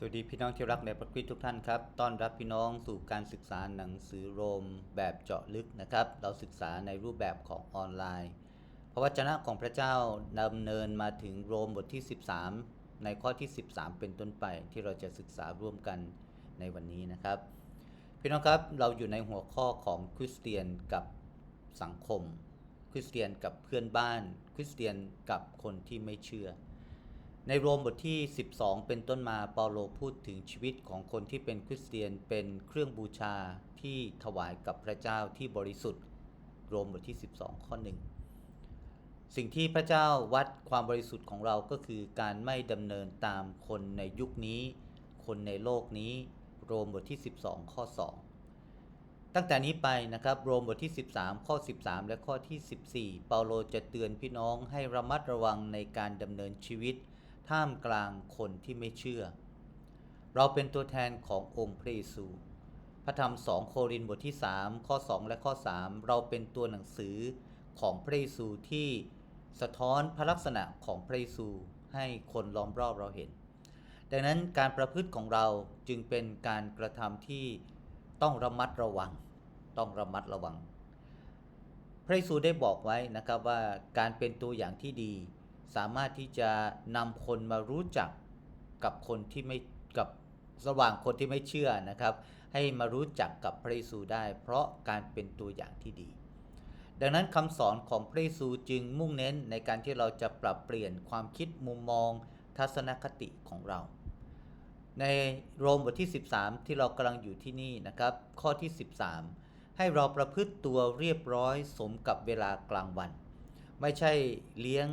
สวัสดีพี่น้องที่รักในพระคริสต์ทุกท่านครับ ต้อนรับพี่น้องสู่การศึกษาหนังสือโรมแบบเจาะลึกนะครับ เราศึกษาในรูปแบบของออนไลน์ พระวจนะของพระเจ้าดำเนินมาถึงโรมบทที่ 13 ในข้อที่ 13 เป็นต้นไปที่เราจะศึกษาร่วมกันในวันนี้นะครับ พี่น้องครับเราอยู่ในหัวข้อของคริสเตียนกับสังคม คริสเตียนกับเพื่อนบ้าน คริสเตียนกับคนที่ไม่เชื่อ ในโรมบทที่ 12 เป็นต้นมาเปาโลพูดถึงชีวิตของคนที่เป็นคริสเตียนเป็นเครื่องบูชาที่ถวายกับพระเจ้าที่บริสุทธิ์ โรมบทที่ 12 ข้อหนึ่งสิ่งที่พระเจ้าวัดความบริสุทธิ์ของเราก็คือการไม่ดำเนินตามคนในยุคนี้ คนในโลกนี้ โรมบทที่ 12 ข้อ 2 ตั้งแต่นี้ไปนะครับ โรมบทที่ 13 ข้อ 13 และข้อที่ 14 เปาโลจะเตือนพี่น้องให้ระมัดระวังในการดำเนินชีวิต ท่ามกลางคนที่ไม่เชื่อ เราเป็นตัวแทนขององค์พระเยซู พระธรรม2โครินธ์บทที่ 3 ข้อ 2 และข้อ 3 เราเป็นตัวหนังสือของพระเยซูที่สะท้อนพระลักษณะของพระเยซูให้คนล้อมรอบเราเห็น ดังนั้นการประพฤติของเราจึงเป็นการกระทำที่ต้องระมัดระวัง ต้องระมัดระวัง พระเยซูได้บอกไว้นะครับว่าการเป็นตัวอย่างที่ดี สามารถที่จะนำคนมารู้จักกับคนที่ไม่กับระหว่างคนที่ไม่เชื่อนะครับ ให้มารู้จักกับพระเยซูได้ เพราะการเป็นตัวอย่างที่ดี ดังนั้นคำสอนของพระเยซูจึงมุ่งเน้นในการที่เราจะปรับเปลี่ยนความคิดมุมมองทัศนคติของเรา ในโรมบทที่ 13 ที่เรากำลังอยู่ที่นี่นะครับ ข้อที่ 13 ให้เราประพฤติตัวเรียบร้อยสมกับเวลากลางวัน ไม่ใช่เลี้ยง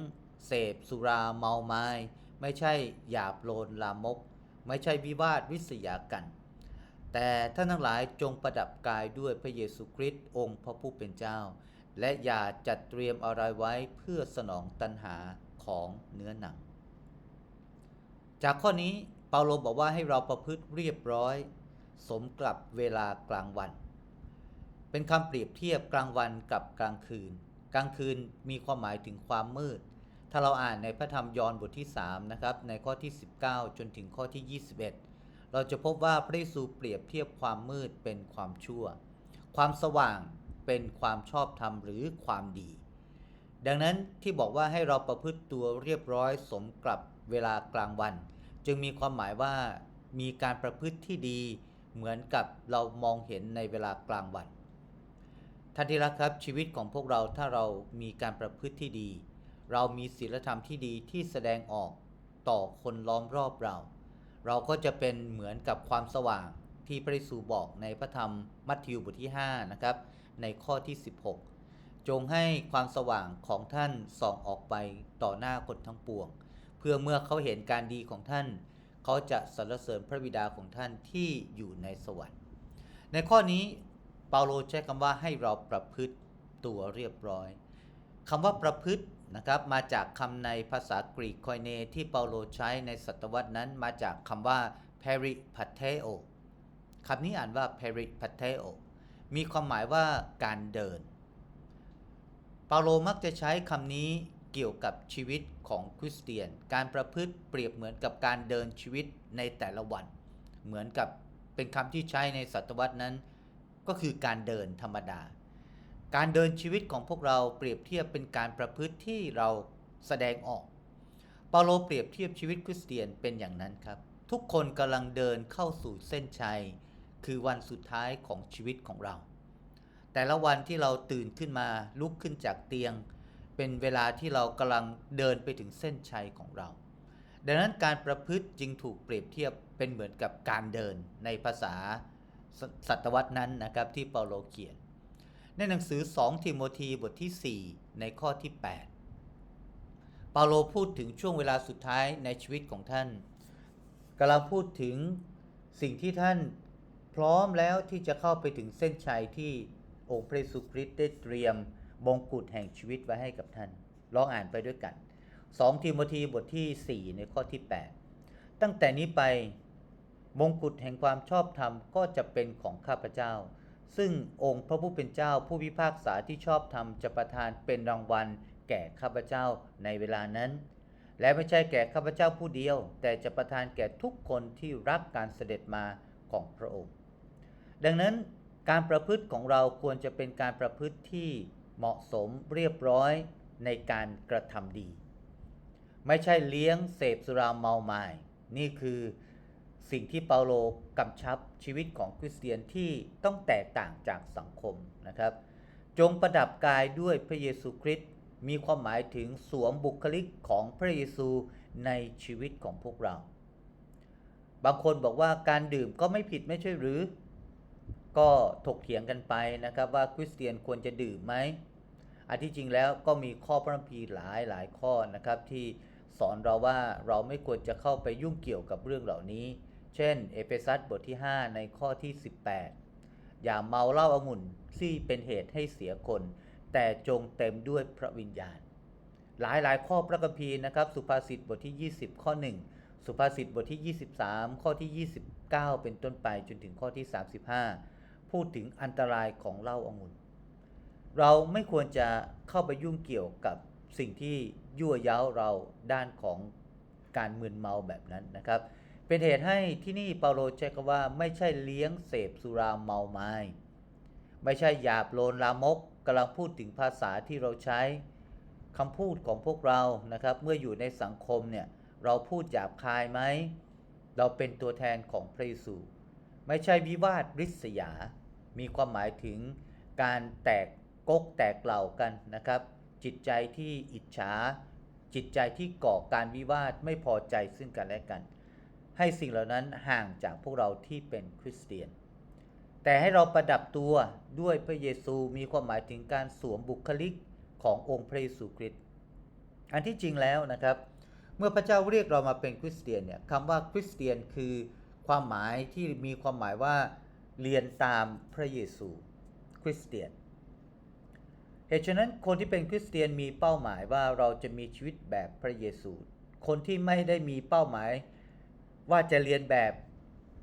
เสพสุราเมาไม้ไม่ใช่หยาบโลนลามก ไม่ใช่วิวาทวิสยากัน แต่ท่านทั้งหลายจงประดับกายด้วยพระเยซูคริสต์องค์พระผู้เป็นเจ้า และอย่าจัดเตรียมอะไรไว้เพื่อสนองตัณหาของเนื้อหนัง จากข้อนี้เปาโลบอกว่าให้เราประพฤติเรียบร้อย สมกับเวลากลางวัน เป็นคำเปรียบเทียบกลางวันกับกลางคืน กลางคืนมีความหมายถึงความมืด ถ้าเราอ่านในพระธรรมยอห์นบทที่3นะครับในข้อที่ 19 จนถึงข้อที่ 21 เราจะพบว่าพระเยซูเปรียบเทียบความมืดเป็นความชั่ว ความสว่างเป็นความชอบธรรมหรือความดี ดังนั้นที่บอกว่าให้เราประพฤติตัวเรียบร้อยสมกับเวลากลางวัน จึงมีความหมายว่ามีการประพฤติที่ดีเหมือนกับเรามองเห็นในเวลากลางวันท่านที่รักครับชีวิตของพวกเราถ้าเรามีการประพฤติที่ดี เรามีศีลธรรมที่ดีที่แสดงออกต่อคนล้อมรอบเรา เราก็จะเป็นเหมือนกับความสว่างที่พระเยซูบอกในพระธรรมมัทธิวบทที่5นะครับในข้อที่ 16 จงให้ความสว่างของท่านส่องออกไปต่อหน้าคนทั้งปวง เพื่อเมื่อเขาเห็นการดีของท่าน เขาจะสรรเสริญพระบิดาของท่านที่อยู่ในสวรรค์ ในข้อนี้เปาโลใช้คำว่าให้เราประพฤติตัวเรียบร้อยคำว่าประพฤติ นะครับมาจากคำในภาษากรีกคอยเนที่เปาโลใช้ในศตวรรษนั้นมาจากคำว่า peripateo คำนี้อ่านว่า peripateo มีความหมายว่าการเดิน เปาโลมักจะใช้คำนี้เกี่ยวกับชีวิตของคริสเตียน การประพฤติเปรียบเหมือนกับการเดินชีวิตในแต่ละวัน เหมือนกับเป็นคำที่ใช้ในศตวรรษนั้น ก็คือการเดินธรรมดา การเดินชีวิตของพวกเราเปรียบเทียบเป็นการประพฤติที่เราแสดงออก เปาโลเปรียบเทียบชีวิตคริสเตียนเป็นอย่างนั้นครับ ทุกคนกำลังเดินเข้าสู่เส้นชัย คือวันสุดท้ายของชีวิตของเรา แต่ละวันที่เราตื่นขึ้นมาลุกขึ้นจากเตียง เป็นเวลาที่เรากำลังเดินไปถึงเส้นชัยของเรา ดังนั้นการประพฤติจึงถูกเปรียบเทียบเป็นเหมือนกับการเดินในภาษาศตวรรษนั้นนะครับที่เปาโลเขียน ในหนังสือ 2 ทิโมธีบทที่ 4 ในข้อที่ 8 เปาโลพูดถึงช่วงเวลาสุดท้ายในชีวิตของท่านกำลังพูดถึงสิ่งที่ท่านพร้อมแล้วที่จะเข้าไปถึงเส้นชัยที่องค์พระเยซูคริสต์ได้เตรียมมงกุฎแห่งชีวิตไว้ให้กับท่าน ลองอ่านไปด้วยกัน 2 ทิโมธีบทที่ 4 ในข้อที่ 8 ตั้งแต่นี้ไปมงกุฎแห่งความชอบธรรมก็จะเป็นของข้าพเจ้า ซึ่งองค์พระผู้เป็นเจ้าผู้พิพากษาที่ชอบธรรมจะประทานเป็นรางวัล แก่ข้าพเจ้าในเวลานั้น และไม่ใช่แก่ข้าพเจ้าผู้เดียว แต่จะประทานแก่ทุกคนที่รักการเสด็จมาของพระองค์ ดังนั้นการประพฤติของเราควรจะเป็นการประพฤติที่เหมาะสมเรียบร้อยในการกระทำดี ไม่ใช่เลี้ยงเสพสุราเมาไมา้นี่คือ สิ่งที่เปาโลกำชับชีวิตของคริสเตียนที่ต้องแตกต่างจากสังคมนะครับ จงประดับกายด้วยพระเยซูคริสต์มีความหมายถึงสวมบุคลิกของพระเยซูในชีวิตของพวกเรา บางคนบอกว่าการดื่มก็ไม่ผิดไม่ใช่หรือ ก็ถกเถียงกันไปนะครับว่าคริสเตียนควรจะดื่มไหมอันที่จริงแล้วก็มีข้อพระคัมภีร์หลายหลายข้อนะครับที่สอนเราว่าเราไม่ควรจะเข้าไปยุ่งเกี่ยวกับเรื่องเหล่านี้ เช่น เอเฟซัสบทที่ 5 ในข้อที่ 18 อย่าเมาเหล้าองุ่นที่เป็นเหตุให้เสียคน แต่จงเต็มด้วยพระวิญญาณ หลายหลายข้อพระคัมภีร์นะครับ สุภาษิตบทที่ 20 ข้อ 1 สุภาษิตบทที่ 23 ข้อที่ 29 เป็นต้นไปจนถึงข้อที่ 35 พูดถึงอันตรายของเหล้าองุ่น เราไม่ควรจะเข้าไปยุ่งเกี่ยวกับสิ่งที่ยั่วย้าเราด้านของการมึนเมาแบบนั้นนะครับ เป็นเหตุให้ที่นี่เปาโลใช้คำว่าไม่ใช่เลี้ยงเสพสุราเมาไม้ไม่ใช่หยาบโลนลามกกำลังพูดถึงภาษาที่เราใช้คำพูดของพวกเรานะครับ เมื่ออยู่ในสังคมเนี่ยเราพูดหยาบคายไหมเราเป็นตัวแทนของพระเยซูไม่ใช่วิวาทริษยา มีความหมายถึงการแตกกกแตกเหล่ากันนะครับ จิตใจที่อิจฉาจิตใจที่ก่อการวิวาทไม่พอใจซึ่งกันและกัน ให้สิ่งเหล่านั้นห่างจากพวกเราที่เป็นคริสเตียน แต่ให้เราประดับตัวด้วยพระเยซูมีความหมายถึงการสวมบุคลิกขององค์พระเยซูคริสต์อันที่จริงแล้วนะครับ เมื่อพระเจ้าเรียกเรามาเป็นคริสเตียนเนี่ยคำว่าคริสเตียนคือความหมายที่มีความหมายว่าเรียนตามพระเยซูคริสเตียนเหตุฉะนั้นคนที่เป็นคริสเตียนมีเป้าหมายว่าเราจะมีชีวิตแบบพระเยซู คนที่ไม่ได้มีเป้าหมาย ว่าจะเรียนแบบ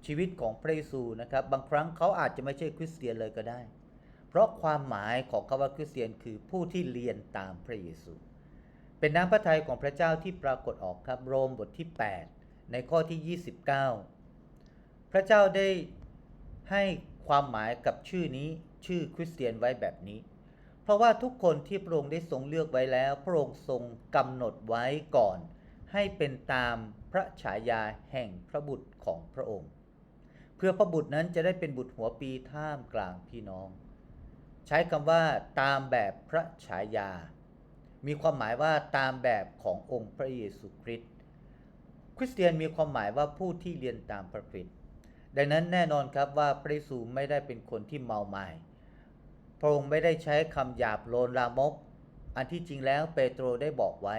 ชีวิตของพระเยซูนะครับ บางครั้งเขาอาจจะไม่ใช่คริสเตียนเลยก็ได้ เพราะความหมายของคำว่าคริสเตียนคือผู้ที่เรียนตามพระเยซู เป็นน้ำพระทัยของพระเจ้าที่ปรากฏออกครับ โรมบทที่ 8 ในข้อที่ 29 พระเจ้าได้ให้ความหมายกับชื่อนี้ชื่อคริสเตียนไว้แบบนี้ เพราะว่าทุกคนที่พระองค์ได้ทรงเลือกไว้แล้ว พระองค์ทรงกำหนดไว้ก่อน ให้เป็นตามพระฉายาแห่งพระบุตรของพระองค์ เพื่อพระบุตรนั้นจะได้เป็นบุตรหัวปีท่ามกลางพี่น้อง ใช้คำว่าตามแบบพระฉายา มีความหมายว่าตามแบบขององค์พระเยซูคริสต์คริสเตียนมีความหมายว่าผู้ที่เรียนตามพระคริสต์ดังนั้นแน่นอนครับว่าพระเยซูไม่ได้เป็นคนที่เมาไมา้พระองค์ไม่ได้ใช้คำหยาบโลนลามก อันที่จริงแล้วเปโตรได้บอกไว้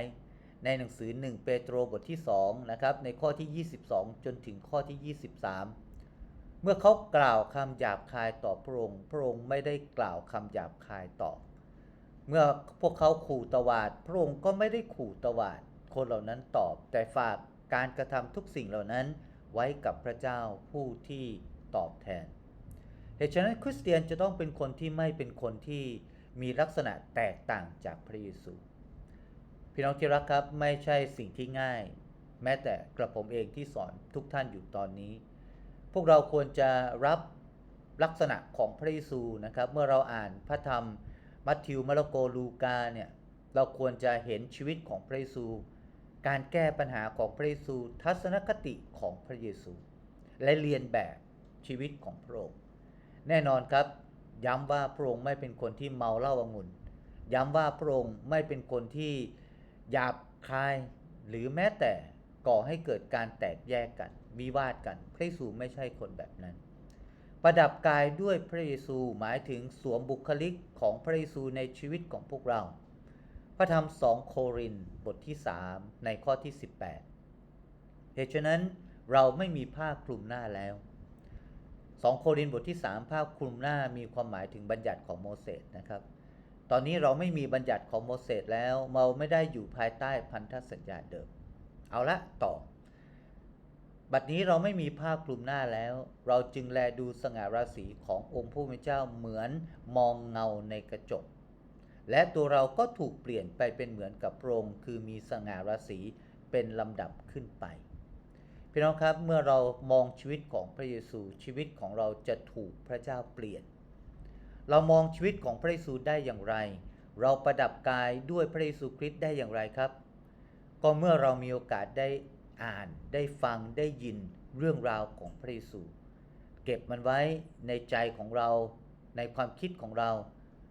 ในหนังสือ 1 เปโตรบทที่2นะครับในข้อที่ 22 จนถึงข้อที่ 23 เมื่อเขากล่าวคำหยาบคายต่อพระองค์พระองค์ไม่ได้กล่าวคำหยาบคายตอบ เมื่อพวกเขาขู่ตวาด พระองค์ก็ไม่ได้ขู่ตวาด คนเหล่านั้นตอบ แต่ฝากการกระทำทุกสิ่งเหล่านั้นไว้กับพระเจ้าผู้ที่ตอบแทนเหตุฉะนั้นคริสเตียนจะต้องเป็นคนที่ไม่เป็นคนที่มีลักษณะแตกต่างจากพระเยซู พี่น้องที่รักครับไม่ใช่สิ่งที่ง่าย แม้แต่กระผมเองที่สอนทุกท่านอยู่ตอนนี้ พวกเราควรจะรับลักษณะของพระเยซูนะครับ เมื่อเราอ่านพระธรรมมัทธิวมาระโกลูกาเนี่ยเราควรจะเห็นชีวิตของพระเยซู การแก้ปัญหาของพระเยซู ทัศนคติของพระเยซู และเรียนแบบชีวิตของพระองค์แน่นอนครับ ย้ำว่าพระองค์ไม่เป็นคนที่เมาเหล้าองุ่น ย้ำว่าพระองค์ไม่เป็นคนที่ หยาบคาย หรือแม้แต่ก่อให้เกิดการแตกแยกกัน วิวาทกันพระเยซูไม่ใช่คนแบบนั้น ประดับกายด้วยพระเยซูหมายถึงสวมบุคลิกของพระเยซูในชีวิตของพวกเรา พระธรรมสองโครินบทที่ 3 ในข้อที่ 18 เหตุฉะนั้นเราไม่มีผ้าคลุมหน้าแล้ว2โครินบทที่3ผ้าคลุมหน้ามีความหมายถึงบัญญัติของโมเสสนะครับ ตอนนี้เราไม่มีบัญญัติของโมเสสแล้ว เราไม่ได้อยู่ภายใต้พันธสัญญาเดิม เอาละต่อ บัดนี้เราไม่มีผ้าคลุมหน้าแล้ว เราจึงแลดูสง่าราศีขององค์ผู้เป็นเจ้าเหมือนมองเงาในกระจก และตัวเราก็ถูกเปลี่ยนไปเป็นเหมือนกับพระองค์คือมีสง่าราศีเป็นลำดับขึ้นไปพี่น้องครับเมื่อเรามองชีวิตของพระเยซูชีวิตของเราจะถูกพระเจ้าเปลี่ยน เรามองชีวิตของพระเยซูได้อย่างไร เราประดับกายด้วยพระเยซูคริสต์ได้อย่างไรครับ ก็เมื่อเรามีโอกาสได้อ่านได้ฟังได้ยินเรื่องราวของพระเยซู เก็บมันไว้ในใจของเราในความคิดของเรา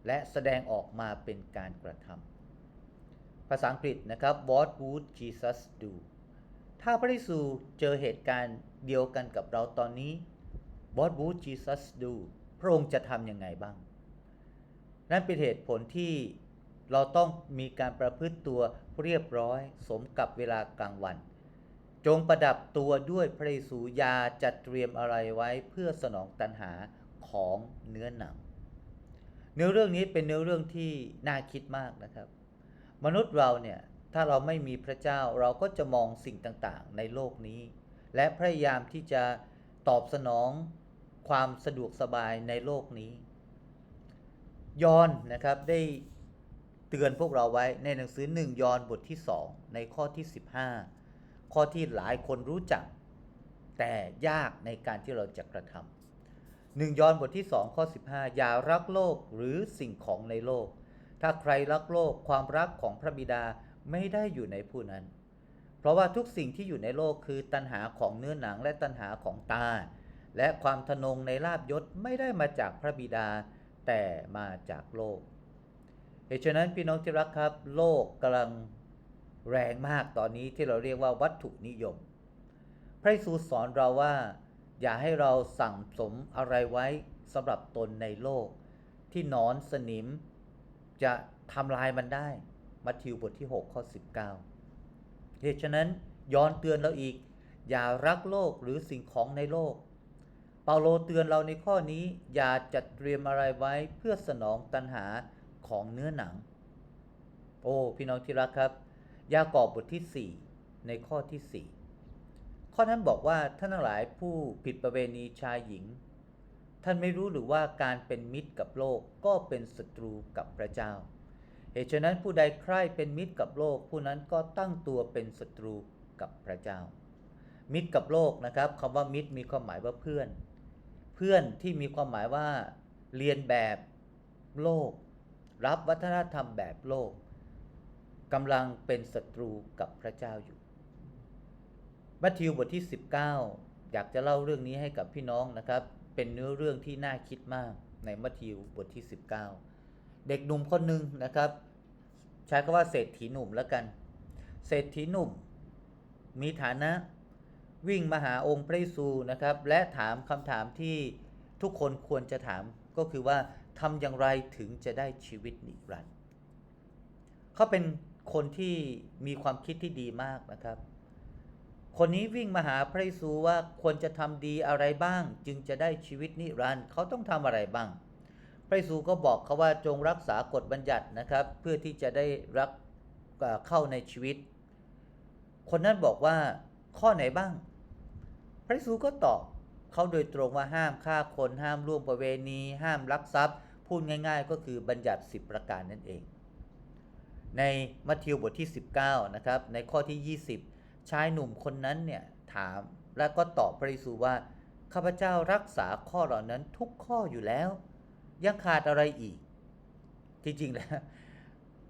และแสดงออกมาเป็นการกระทำภาษาอังกฤษนะครับ What would Jesus do ถ้าพระเยซูเจอเหตุการณ์เดียวกันกับเราตอนนี้ What would Jesus do พระองค์จะทำยังไงบ้าง นั่นเป็นเหตุผลที่เราต้องมีการประพฤติตัวเรียบร้อย สมกับเวลากลางวัน จงประดับตัวด้วยพระเยซูยาจัดเตรียมอะไรไว้เพื่อสนองตัณหาของเนื้อหนัง เนื้อเรื่องนี้เป็นเนื้อเรื่องที่น่าคิดมากนะครับ มนุษย์เราเนี่ยถ้าเราไม่มีพระเจ้าเราก็จะมองสิ่งต่างๆ ในโลกนี้ และพยายามที่จะตอบสนอง ความสะดวกสบายในโลกนี้ ยอนนะครับได้เตือนพวกเราไว้ในหนังสือหนึ่งยอนบทที่2ในข้อที่ 15 ข้อที่หลายคนรู้จัก แต่ยากในการที่เราจะกระทำหนึ่งยอนบทที่2ข้อ 15 อย่ารักโลกหรือสิ่งของในโลก ถ้าใครรักโลกความรักของพระบิดาไม่ได้อยู่ในผู้นั้น เพราะว่าทุกสิ่งที่อยู่ในโลกคือตัณหาของเนื้อหนังและตัณหาของตา และความทนงในลาบยศไม่ได้มาจากพระบิดา แต่มาจากโลก เหตุฉะนั้นพี่น้องที่รักครับ โลกกำลังแรงมากตอนนี้ที่เราเรียกว่าวัตถุนิยม พระเยซูสอนเราว่า อย่าให้เราสั่งสมอะไรไว้สำหรับตนในโลก ที่นอนสนิมจะทำลายมันได้มัทธิวบทที่ 6 ข้อ 19 เหตุฉะนั้นย้อนเตือนเราอีก อย่ารักโลกหรือสิ่งของในโลก เปาโลเตือนเราในข้อนี้อย่าจัดเตรียมอะไรไว้เพื่อสนองตัณหาของเนื้อหนัง โอ้พี่น้องที่รักครับ ยากอบบทที่ 4 ในข้อที่ 4 ข้อนั้นบอกว่าท่านทั้งหลายผู้ผิดประเวณีชายหญิง ท่านไม่รู้หรือว่าการเป็นมิตรกับโลกก็เป็นศัตรูกับพระเจ้า เหตุฉะนั้นผู้ใดใคร่เป็นมิตรกับโลก ผู้นั้นก็ตั้งตัวเป็นศัตรูกับพระเจ้า มิตรกับโลกนะครับคำว่ามิตรมีความหมายว่าเพื่อน เพื่อนที่มีความหมายว่า เรียนแบบโลก รับวัฒนธรรมแบบโลกกำลังเป็นศัตรูกับพระเจ้าอยู่ มัทธิวบทที่ 19 อยากจะเล่าเรื่องนี้ให้กับพี่น้องนะครับ เป็นเนื้อเรื่องที่น่าคิดมากในมัทธิวบทที่ 19 เด็กหนุ่มคนหนึ่งนะครับ ใช้คำว่าเศรษฐีหนุ่มแล้วกัน เศรษฐีหนุ่มมีฐานะ วิ่งมาหาองค์พระเยซูนะครับ และถามคำถามที่ทุกคนควรจะถามก็คือว่าทำอย่างไรถึงจะได้ชีวิตนิรันดร์เขาเป็นคนที่มีความคิดที่ดีมากนะครับ คนนี้วิ่งมาหาพระเยซูว่าควรจะทำดีอะไรบ้าง จึงจะได้ชีวิตนิรันดร์เขาต้องทำอะไรบ้าง พระเยซูก็บอกเขาว่าจงรักษากฎบัญญัตินะครับ เพื่อที่จะได้รักเข้าในชีวิต คนนั้นบอกว่าข้อไหนบ้าง พระเยซูก็ตอบเขาโดยตรงว่าห้ามฆ่าคนห้ามล่วงประเวณีห้ามลักทรัพย์ พูดง่าย ๆ ก็คือบัญญัติ 10 ประการนั่นเอง ในมัทธิวบทที่ 19นะครับในข้อที่ 20 ชายหนุ่มคนนั้นเนี่ยถามแล้วก็ตอบพระเยซูว่าข้าพเจ้ารักษาข้อเหล่านั้นทุกข้ออยู่แล้ว ยังขาดอะไรอีก จริงๆแล้ว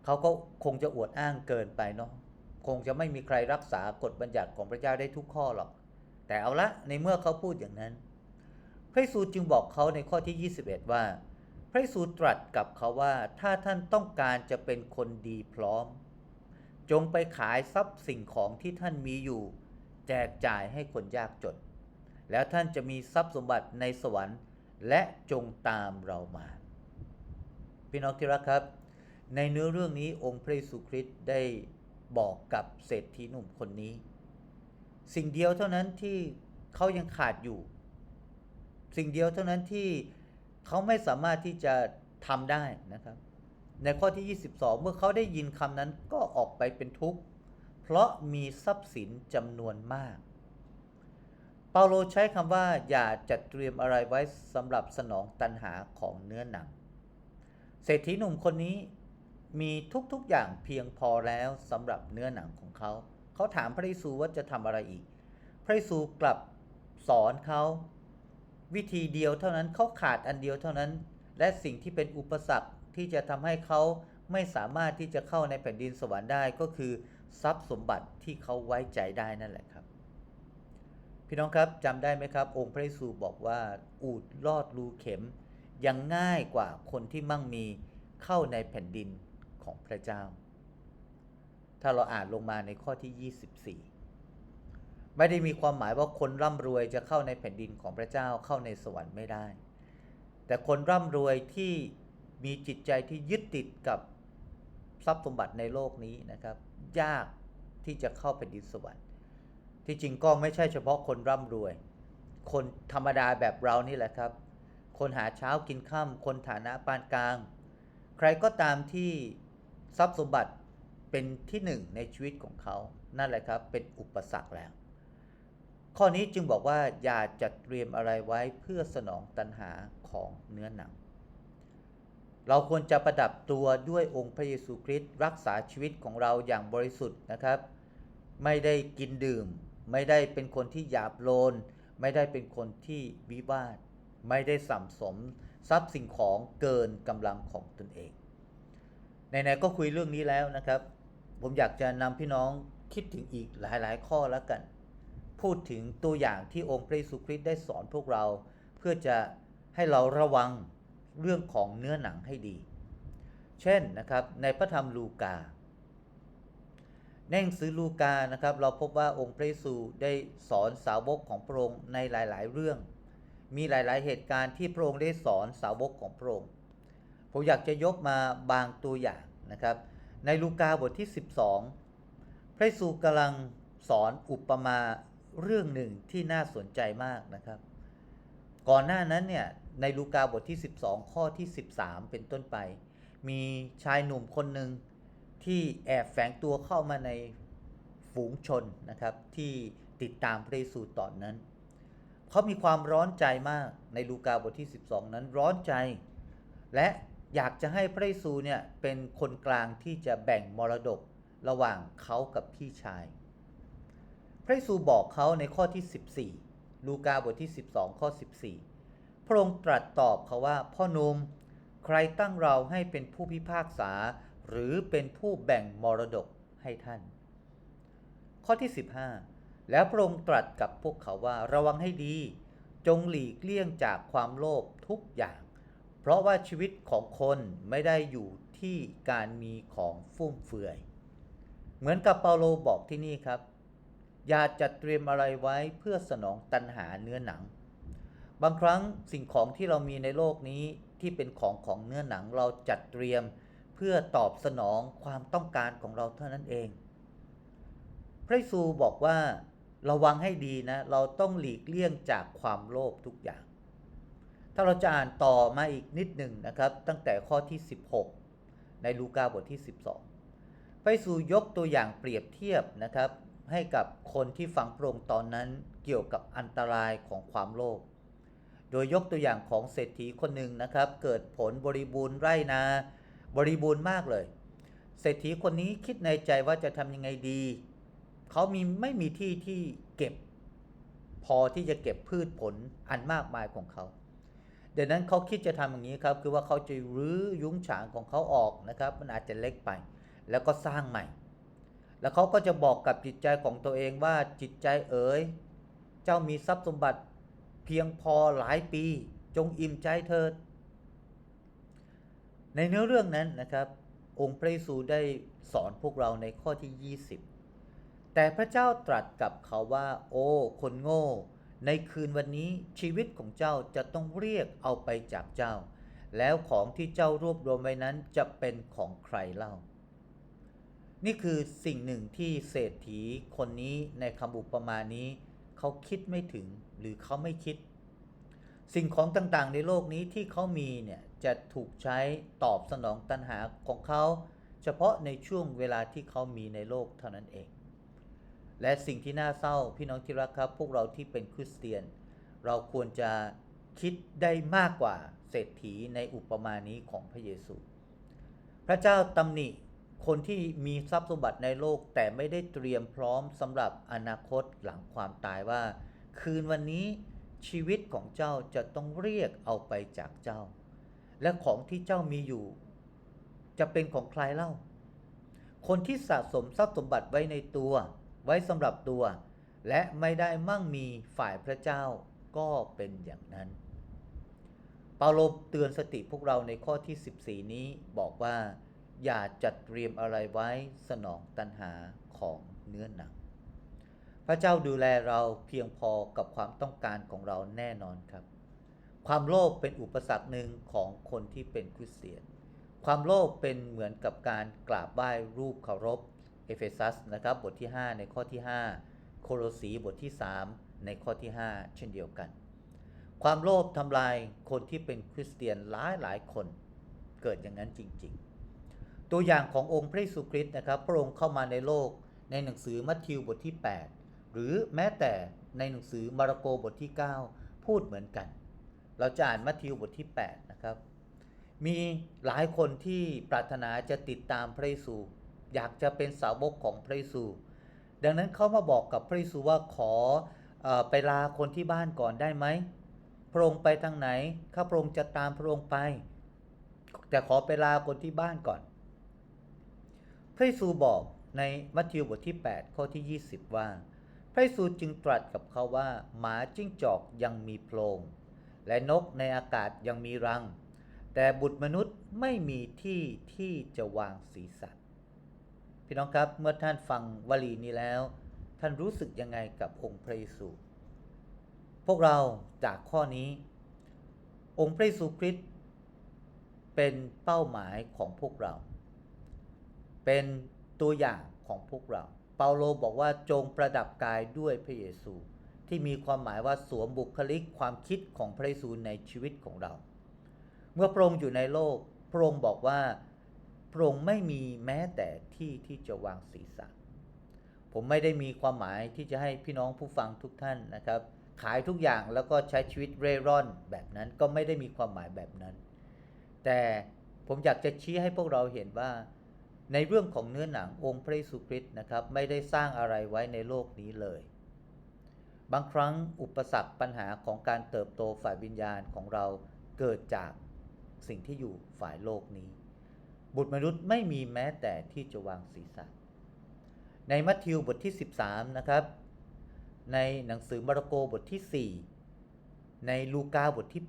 เขาก็คงจะอวดอ้างเกินไปเนาะคงจะไม่มีใครรักษากฎบัญญัติของพระเจ้าได้ทุกข้อหรอก แต่เอาละในเมื่อเขาพูดอย่างนั้น พระเยซูจึงบอกเขาในข้อที่ 21 ว่า พระเยซูตรัสกับเขาว่าถ้าท่านต้องการจะเป็นคนดีพร้อม จงไปขายทรัพย์สิ่งของที่ท่านมีอยู่ แจกจ่ายให้คนยากจน แล้วท่านจะมีทรัพย์สมบัติในสวรรค์ และจงตามเรามา พี่น้องที่รักครับ ในเนื้อเรื่องนี้องค์พระเยซูคริสต์ได้บอกกับเศรษฐีหนุ่มคนนี้ สิ่งเดียวเท่านั้นที่เขายังขาดอยู่ สิ่งเดียวเท่านั้นที่เขาไม่สามารถที่จะทำได้นะครับ ในข้อที่ 22 เมื่อเขาได้ยินคำนั้นก็ออกไปเป็นทุกข์ เพราะมีทรัพย์สินจำนวนมาก เปาโลใช้คำว่าอย่าจัดเตรียมอะไรไว้สำหรับสนองตันหาของเนื้อหนัง เศรษฐีหนุ่มคนนี้มีทุกๆอย่างเพียงพอแล้วสำหรับเนื้อหนังของเขา เขาถามพระเยซูว่าจะทำอะไรอีก พระเยซูกลับสอนเขาวิธีเดียวเท่านั้นเขาขาดอันเดียวเท่านั้น และสิ่งที่เป็นอุปสรรคที่จะทำให้เขาไม่สามารถที่จะเข้าในแผ่นดินสวรรค์ได้ก็คือทรัพย์สมบัติที่เขาไว้ใจได้นั่นแหละครับ พี่น้องครับจำได้ไหมครับ องค์พระเยซูบอกว่า อูดลอดรูเข็มยังง่ายกว่าคนที่มั่งมีเข้าในแผ่นดินของพระเจ้า ถ้าเราอ่านลงมาในข้อที่ 24 ไม่ได้มีความหมายว่าคนร่ำรวยจะเข้าในแผ่นดินของพระเจ้าเข้าในสวรรค์ไม่ได้ แต่คนร่ำรวยที่มีจิตใจที่ยึดติดกับทรัพย์สมบัติในโลกนี้นะครับ ยากที่จะเข้าแผ่นดินสวรรค์ที่จริงก็ไม่ใช่เฉพาะคนร่ำรวย คนธรรมดาแบบเรานี่แหละครับ คนหาเช้ากินค่ำคนฐานะปานกลาง ใครก็ตามที่ทรัพย์สมบัติ เป็นที่หนึ่งในชีวิตของเขา นั่นแหละครับ เป็นอุปสรรคแล้ว ข้อนี้จึงบอกว่าอย่าจัดเตรียมอะไรไว้เพื่อสนองตัณหาของเนื้อหนัง เราควรจะประดับตัวด้วยองค์พระเยซูคริสต์รักษาชีวิตของเราอย่างบริสุทธิ์นะครับ ไม่ได้กินดื่ม ไม่ได้เป็นคนที่หยาบโลน ไม่ได้เป็นคนที่วิวาท ไม่ได้สัมสมทรัพย์สิ่งของเกินกำลังของตนเองไหนๆก็คุยเรื่องนี้แล้วนะครับ ผมอยากจะนำพี่น้องคิดถึงอีกหลายๆ ข้อแล้วกัน พูดถึงตัวอย่างที่องค์พระเยซูคริสต์ได้สอนพวกเรา เพื่อจะให้เราระวังเรื่องของเนื้อหนังให้ดี เช่นนะครับในพระธรรมลูกาในหนังสือลูกานะครับเราพบว่าองค์พระเยซูได้สอนสาวกของพระองค์ในหลาย ๆ เรื่อง มีหลาย ๆ เหตุการณ์ที่พระองค์ได้สอนสาวกของพระองค์ผมอยากจะยกมาบางตัวอย่างนะครับ ในลูกาบทที่ 12 พระเยซูกำลังสอนอุปมาเรื่องหนึ่งที่น่าสนใจมากนะครับ ก่อนหน้านั้นเนี่ยในลูกาบทที่ 12 ข้อที่ 13 เป็นต้นไป มีชายหนุ่มคนหนึ่งที่แอบแฝงตัวเข้ามาในฝูงชนนะครับที่ติดตามพระเยซูตอนนั้น เขามีความร้อนใจมากในลูกาบทที่ 12 นั้นร้อนใจ และ อยากจะให้พระเยซูเนี่ยเป็นคนกลางที่จะแบ่งมรดกระหว่างเขากับพี่ชาย พระเยซูบอกเขาในข้อที่ 14 ลูกาบทที่ 12 ข้อ 14 พระองค์ตรัสตอบเขาว่าพ่อหนุ่มใครตั้งเราให้เป็นผู้พิพากษา หรือเป็นผู้แบ่งมรดกให้ท่าน ข้อที่ 15 แล้วพระองค์ตรัสกับพวกเขาว่าระวังให้ดี จงหลีกเลี่ยงจากความโลภทุกอย่าง เพราะว่าชีวิตของคนไม่ได้อยู่ที่การมีของฟุ่มเฟือย เหมือนกับเปาโลบอกที่นี่ครับ อย่าจัดเตรียมอะไรไว้เพื่อสนองตันหาเนื้อหนัง บางครั้งสิ่งของที่เรามีในโลกนี้ที่เป็นของของเนื้อหนังเราจัดเตรียมเพื่อตอบสนองความต้องการของเราเท่านั้นเอง พระเยซูบอกว่าระวังให้ดีนะ เราต้องหลีกเลี่ยงจากความโลภทุกอย่าง ถ้าเราจะอ่านต่อมาอีกนิดหนึ่งนะครับ ตั้งแต่ข้อที่ 16 ในลูกาบทที่ 12พระเยซูยกตัวอย่างเปรียบเทียบนะครับ ให้กับคนที่ฟังพระองค์ตอนนั้นเกี่ยวกับอันตรายของความโลภโดยยกตัวอย่างของเศรษฐีคนหนึ่งนะครับ เกิดผลบริบูรณ์ไร่นา บริบูรณ์มากเลย เศรษฐีคนนี้คิดในใจว่าจะทำยังไงดี เขามีไม่มีที่ที่เก็บ พอที่จะเก็บพืชผลอันมากมายของเขา ดี๋ยวนั้นเขาคิดจะทำอย่างนี้ครับ คือว่าเขาจะรื้อยุ้งฉางของเขาออกนะครับ มันอาจจะเล็กไป แล้วก็สร้างใหม่ แล้วเขาก็จะบอกกับจิตใจของตัวเองว่าจิตใจเอ๋ย เจ้ามีทรัพย์สมบัติเพียงพอหลายปี จงอิ่มใจเถิด ในเนื้อเรื่องนั้นนะครับ องค์พระเยซูได้สอนพวกเราในข้อที่ 20 แต่พระเจ้าตรัสกับเขาว่า โอ้ คนโง่ ในคืนวันนี้ชีวิตของเจ้าจะต้องเรียกเอาไปจากเจ้า แล้วของที่เจ้ารวบรวมไว้นั้นจะเป็นของใครเล่า นี่คือสิ่งหนึ่งที่เศรษฐีคนนี้ในคำอุปมานี้ เขาคิดไม่ถึงหรือเขาไม่คิด สิ่งของต่างๆในโลกนี้ที่เขามีเนี่ยจะถูกใช้ตอบสนองตัณหาของเขา เฉพาะในช่วงเวลาที่เขามีในโลกเท่านั้นเอง และสิ่งที่น่าเศร้าพี่น้องที่รักครับ พวกเราที่เป็นคริสเตียน เราควรจะคิดได้มากกว่าเศรษฐีในอุปมานี้ของพระเยซู พระเจ้าตำหนิคนที่มีทรัพย์สมบัติในโลกแต่ไม่ได้เตรียมพร้อมสำหรับอนาคตหลังความตายว่า คืนวันนี้ชีวิตของเจ้าจะต้องเรียกเอาไปจากเจ้า และของที่เจ้ามีอยู่ จะเป็นของใครเล่า คนที่สะสมทรัพย์สมบัติไว้ในตัว ไว้สำหรับตัว และไม่ได้มั่งมีฝ่ายพระเจ้าก็เป็นอย่างนั้น เปาโลเตือนสติพวกเราในข้อที่ 14 นี้บอกว่า อย่าจัดเตรียมอะไรไว้สนองตัณหาของเนื้อหนัง พระเจ้าดูแลเราเพียงพอกับความต้องการของเราแน่นอนครับ ความโลภเป็นอุปสรรคหนึ่งของคนที่เป็นคริสเตียน ความโลภเป็นเหมือนกับการกราบไหว้รูปเคารพ เอเฟซัสนะครับบทที่ 5 ในข้อที่ 5 โคโลสีบทที่ 3 ในข้อที่ 5 เช่นเดียวกัน ความโลภทำลายคนที่เป็นคริสเตียนหลายหลายคนเกิดอย่างนั้นจริง ๆ ตัวอย่างขององค์พระเยซูคริสต์นะครับพระองค์เข้ามาในโลกในหนังสือมัทธิวบทที่ 8 หรือแม้แต่ในหนังสือมาระโกบทที่ 9 พูดเหมือนกัน เราจะอ่านมัทธิวบทที่ 8 นะครับ มีหลายคนที่ปรารถนาจะติดตามพระเยซู อยากจะเป็นสาวกของพระเยซู ดังนั้นเขามาบอกกับพระเยซูว่าขออไปลาคนที่บ้านก่อนได้ไหมพระองค์ไปทางไหนข้าพระองค์จะตามพระองค์ไป แต่ขอไปลาคนที่บ้านก่อน พระเยซูบอกในมัทธิวบทที่ 8 ข้อที่ 20 ว่า พระเยซูจึงตรัสกับเขาว่า หมาจิ้งจอกยังมีโพรงและนกในอากาศยังมีรัง แต่บุตรมนุษย์ไม่มีที่ที่จะวางศีรษะ พี่น้องครับเมื่อท่านฟังวลีนี้แล้ว ท่านรู้สึกยังไงกับองค์พระเยซูพวกเราจากข้อนี้ องค์พระเยซูคริสต์เป็นเป้าหมายของพวกเรา เป็นตัวอย่างของพวกเรา เปาโลบอกว่าจงประดับกายด้วยพระเยซู ที่มีความหมายว่าสวมบุคลิกความคิดของพระเยซูในชีวิตของเรา เมื่อพระองค์อยู่ในโลกพระองค์บอกว่า พระองค์ไม่มีแม้แต่ที่ที่จะวางศีรษะ ผมไม่ได้มีความหมายที่จะให้พี่น้องผู้ฟังทุกท่านนะครับ ขายทุกอย่างแล้วก็ใช้ชีวิตเร่ร่อนแบบนั้นก็ไม่ได้มีความหมายแบบนั้น แต่ผมอยากจะชี้ให้พวกเราเห็นว่า ในเรื่องของเนื้อหนังองค์พระเยซูคริสต์นะครับไม่ได้สร้างอะไรไว้ในโลกนี้เลย บางครั้งอุปสรรคปัญหาของการเติบโตฝ่ายวิญญาณของเราเกิดจากสิ่งที่อยู่ฝ่ายโลกนี้ บุตรมนุษย์ไม่มีแม้แต่ที่จะวางศีรษะ ในมัทธิวบทที่ 13 นะครับ ในหนังสือมาระโกบทที่ 4 ในลูกาบทที่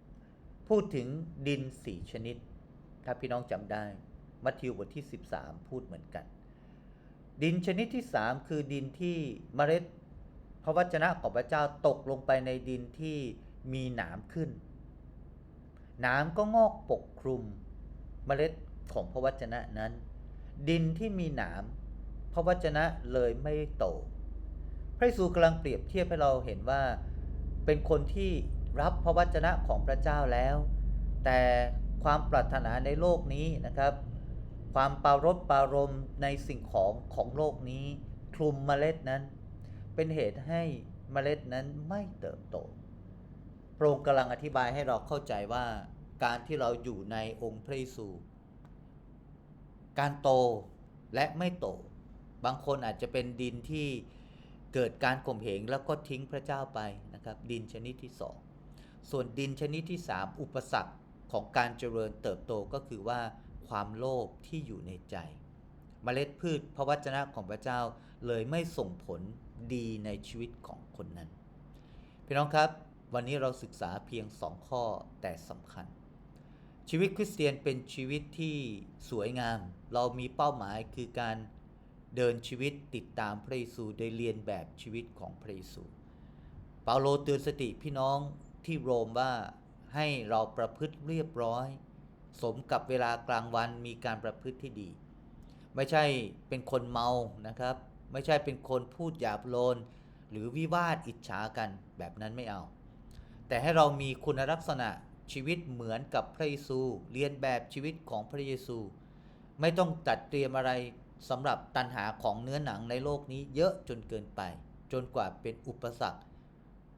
8 พูดถึงดินสี่ชนิด ถ้าพี่น้องจำได้ มัทธิวบทที่ 13 พูดเหมือนกัน ดินชนิดที่ 3 คือดินที่เมล็ดพระวจนะของพระเจ้าตกลงไปในดินที่มีหนามขึ้น หนามก็งอกปกคลุมเมล็ด ของพระวจนะนั้น ดินที่มีหนามพระวจนะเลยไม่โต พระเยซูกำลังเปรียบเทียบให้เราเห็นว่าเป็นคนที่รับพระวจนะของพระเจ้าแล้ว แต่ความปรารถนาในโลกนี้นะครับ ความปารบปารมในสิ่งของของโลกนี้คลุมเมล็ดนั้น เป็นเหตุให้เมล็ดนั้นไม่เติบโต พระองค์กำลังอธิบายให้เราเข้าใจว่าการที่เราอยู่ในองค์พระเยซู การโตและไม่โต บางคนอาจจะเป็นดินที่เกิดการข่มเหงแล้วก็ทิ้งพระเจ้าไปนะครับ ดินชนิดที่สองส่วนดินชนิดที่สามอุปสรรคของการเจริญเติบโตก็คือว่าความโลภที่อยู่ในใจเมล็ดพืชพระวจนะของพระเจ้าเลยไม่ส่งผลดีในชีวิตของคนนั้น พี่น้องครับ วันนี้เราศึกษาเพียงสองข้อแต่สำคัญ ชีวิตคริสเตียนเป็นชีวิตที่สวยงาม เรามีเป้าหมายคือการเดินชีวิตติดตามพระเยซูโดยเรียนแบบชีวิตของพระเยซู เปาโลเตือนสติพี่น้องที่โรมว่าให้เราประพฤติเรียบร้อย สมกับเวลากลางวันมีการประพฤติที่ดี ไม่ใช่เป็นคนเมานะครับ ไม่ใช่เป็นคนพูดหยาบโลน หรือวิวาทอิจฉากันแบบนั้นไม่เอา แต่ให้เรามีคุณลักษณะ ชีวิตเหมือนกับพระเยซู เรียนแบบชีวิตของพระเยซู ไม่ต้องจัดเตรียมอะไรสำหรับตันหาของเนื้อหนังในโลกนี้เยอะจนเกินไป จนกว่าเป็นอุปสรรค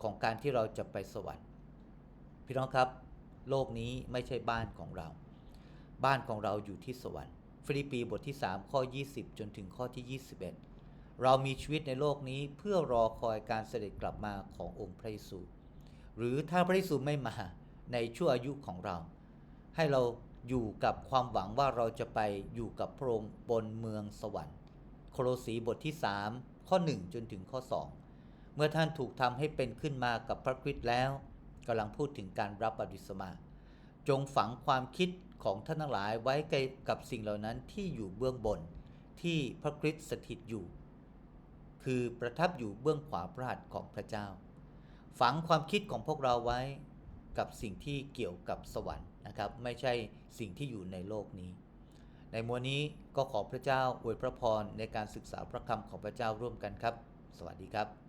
ของการที่เราจะไปสวรรค์ พี่น้องครับ โลกนี้ไม่ใช่บ้านของเรา บ้านของเราอยู่ที่สวรรค์ฟิลิปปีบทที่ 3 ข้อ 20 จนถึงข้อที่ 21 เรามีชีวิตในโลกนี้เพื่อรอคอยการเสด็จกลับมาขององค์พระเยซู หรือถ้าพระเยซูไม่มา ในชั่วอายุของเรา ให้เราอยู่กับความหวังว่าเราจะไปอยู่กับพระองค์บนเมืองสวรรค์ โคโลสีบทที่ 3 ข้อ 1 จนถึงข้อ 2 เมื่อท่านถูกทำให้เป็นขึ้นมากับพระคริสต์แล้วกำลังพูดถึงการรับบัพติศมา จงฝังความคิดของท่านทั้งหลายไว้กับสิ่งเหล่านั้นที่อยู่เบื้องบนที่พระคริสต์สถิตอยู่ คือประทับอยู่เบื้องขวาพระหัตถ์ของพระเจ้า ฝังความคิดของพวกเราไว้ กับสิ่งที่เกี่ยวกับสวรรค์นะครับ ไม่ใช่สิ่งที่อยู่ในโลกนี้ ในมวลนี้ก็ขอพระเจ้าอวยพระพรในการศึกษาพระคำของพระเจ้าร่วมกันครับ สวัสดีครับ